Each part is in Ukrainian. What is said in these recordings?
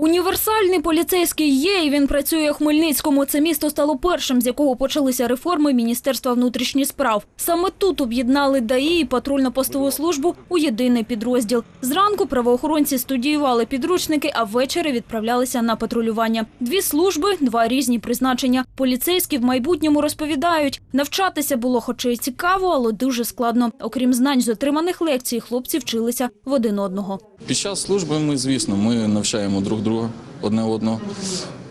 Універсальний поліцейський є, і він працює у Хмельницькому. Це місто стало першим, з якого почалися реформи Міністерства внутрішніх справ. Саме тут об'єднали ДАІ і патрульно-постову службу у єдиний підрозділ. Зранку правоохоронці студіювали підручники, а ввечері відправлялися на патрулювання. Дві служби, два різні призначення. Поліцейські в майбутньому розповідають, навчатися було, хоча й цікаво, але дуже складно. Окрім знань з отриманих лекцій, хлопці вчилися в один одного. Під час служби ми, звісно, ми навчаємо друг друга одне одного.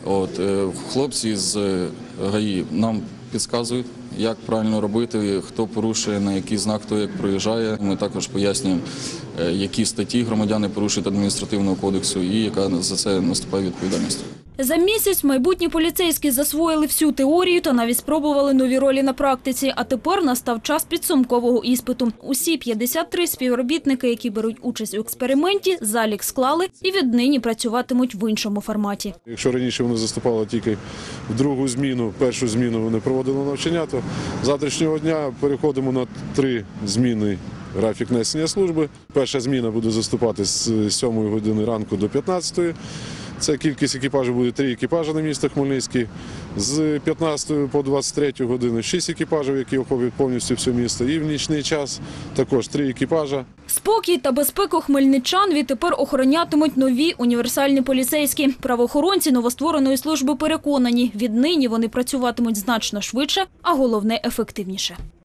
От, е, хлопці з е, ГАІ нам підказують, як правильно робити, хто порушує, на який знак, хто як проїжджає. Ми також пояснюємо, е, які статті громадяни порушують адміністративного кодексу і яка за це наступає відповідальність. За місяць майбутні поліцейські засвоїли всю теорію та навіть спробували нові ролі на практиці. А тепер настав час підсумкового іспиту. Усі 53 співробітники, які беруть участь у експерименті, залік склали і віднині працюватимуть в іншому форматі. Якщо раніше вони заступали тільки в другу зміну, першу зміну вони проводили навчання, то з завтрашнього дня переходимо на три зміни графік несення служби. Перша зміна буде заступати з 7 години ранку до 15. Це кількість екіпажів буде три екіпажі на місто Хмельницький. З 15 по 23 годину шість екіпажів, які охоплюють повністю все місто. І в нічний час також три екіпажа. Спокій та безпеку хмельничан відтепер охоронятимуть нові універсальні поліцейські. Правоохоронці новоствореної служби переконані, віднині вони працюватимуть значно швидше, а головне ефективніше.